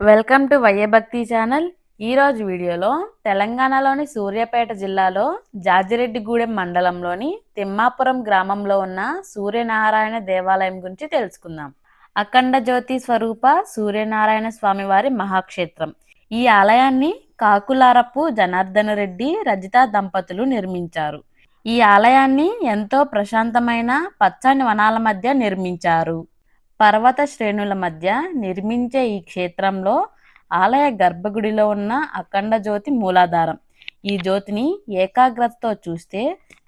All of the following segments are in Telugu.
Welcome to వయ్యభక్తి channel. ఈరోజు వీడియోలో తెలంగాణలోని సూర్యాపేట జిల్లాలో జాజిరెడ్డిగూడెం మండలంలోని తిమ్మాపురం గ్రామంలో ఉన్న సూర్యనారాయణ దేవాలయం గురించి తెలుసుకుందాం. అఖండ జ్యోతి స్వరూప సూర్యనారాయణ స్వామివారి మహాక్షేత్రం. ఈ ఆలయాన్ని కాకులారపు జనార్దన రెడ్డి రజిత దంపతులు నిర్మించారు. ఈ ఆలయాన్ని ఎంతో ప్రశాంతమైన పచ్చని వనాల మధ్య నిర్మించారు. పర్వత శ్రేణుల మధ్య నిర్మించే ఈ క్షేత్రంలో ఆలయ గర్భగుడిలో ఉన్న అఖండ జ్యోతి మూలాధారం. ఈ జ్యోతిని ఏకాగ్రతతో చూస్తే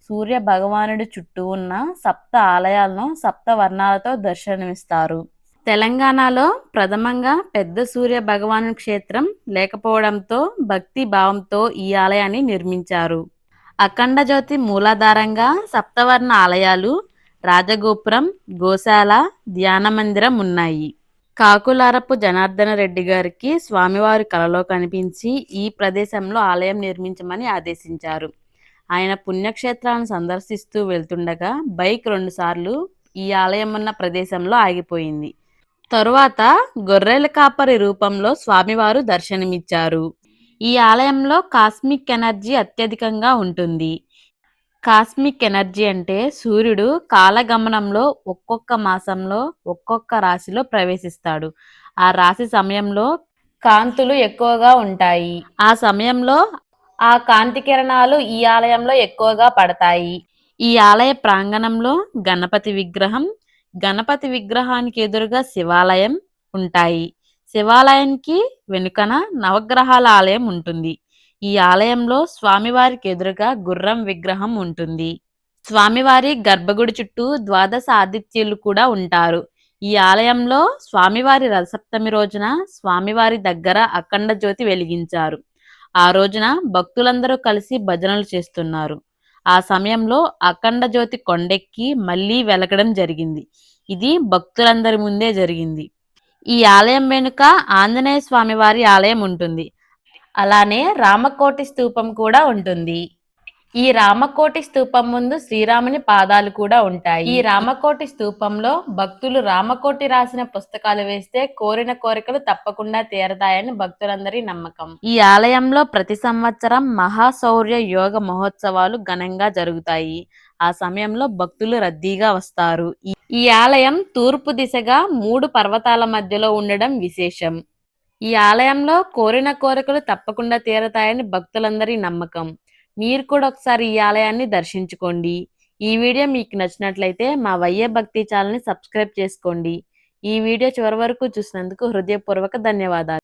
సూర్య భగవానుడి చుట్టూ ఉన్న సప్త ఆలయాలను సప్త వర్ణాలతో దర్శనమిస్తారు. తెలంగాణలో ప్రథమంగా పెద్ద సూర్య భగవాను క్షేత్రం లేకపోవడంతో భక్తి భావంతో ఈ ఆలయాన్ని నిర్మించారు. అఖండ జ్యోతి మూలాధారంగా సప్తవర్ణ ఆలయాలు రాజగోపురం గోశాల ధ్యాన మందిరం ఉన్నాయి. కాకులారపు జనార్దన రెడ్డి గారికి స్వామివారి కలలో కనిపించి ఈ ప్రదేశంలో ఆలయం నిర్మించమని ఆదేశించారు. ఆయన పుణ్యక్షేత్రాలను సందర్శిస్తూ వెళ్తుండగా బైక్ రెండుసార్లు ఈ ఆలయం ఉన్న ప్రదేశంలో ఆగిపోయింది. తరువాత గొర్రెల కాపరి రూపంలో స్వామివారు దర్శనమిచ్చారు. ఈ ఆలయంలో కాస్మిక్ ఎనర్జీ అత్యధికంగా ఉంటుంది. కాస్మిక్ ఎనర్జీ అంటే సూర్యుడు కాలగమనంలో ఒక్కొక్క మాసంలో ఒక్కొక్క రాశిలో ప్రవేశిస్తాడు. ఆ రాశి సమయంలో కాంతులు ఎక్కువగా ఉంటాయి. ఆ సమయంలో ఆ కాంతి కిరణాలు ఈ ఆలయంలో ఎక్కువగా పడతాయి. ఈ ఆలయ ప్రాంగణంలో గణపతి విగ్రహం గణపతి విగ్రహానికి ఎదురుగా శివాలయం ఉంటాయి. శివాలయానికి వెనుకన నవగ్రహాల ఆలయం ఉంటుంది. ఈ ఆలయంలో స్వామివారికి ఎదురుగా గుర్రం విగ్రహం ఉంటుంది. స్వామివారి గర్భగుడి చుట్టూ ద్వాదశ ఆదిత్యులు కూడా ఉంటారు. ఈ ఆలయంలో స్వామివారి రథసప్తమి రోజున స్వామివారి దగ్గర అఖండ జ్యోతి వెలిగించారు. ఆ రోజున భక్తులందరూ కలిసి భజనలు చేస్తున్నారు. ఆ సమయంలో అఖండ జ్యోతి కొండెక్కి మళ్ళీ వెలగడం జరిగింది. ఇది భక్తులందరి ముందే జరిగింది. ఈ ఆలయం వెనుక ఆంజనేయ స్వామివారి ఆలయం ఉంటుంది. అలానే రామకోటి స్తూపం కూడా ఉంటుంది. ఈ రామకోటి స్తూపం ముందు శ్రీరాముని పాదాలు కూడా ఉంటాయి. ఈ రామకోటి స్తూపంలో భక్తులు రామకోటి రాసిన పుస్తకాలు వేస్తే కోరిన కోరికలు తప్పకుండా తీరతాయని భక్తులందరి నమ్మకం. ఈ ఆలయంలో ప్రతి సంవత్సరం మహాశౌర్య యోగ మహోత్సవాలు ఘనంగా జరుగుతాయి. ఆ సమయంలో భక్తులు రద్దీగా వస్తారు. ఈ ఆలయం తూర్పు దిశగా మూడు పర్వతాల మధ్యలో ఉండడం విశేషం. ఈ ఆలయంలో కోరిన కోరికలు తప్పకుండా తీరతాయని భక్తులందరి నమ్మకం. మీరు కూడా ఒకసారి ఈ ఆలయాన్ని దర్శించుకోండి. ఈ వీడియో మీకు నచ్చినట్లయితే మా వయ్యే భక్తి ఛానల్ని సబ్స్క్రైబ్ చేసుకోండి. ఈ వీడియో చివరి వరకు చూసినందుకు హృదయపూర్వక ధన్యవాదాలు.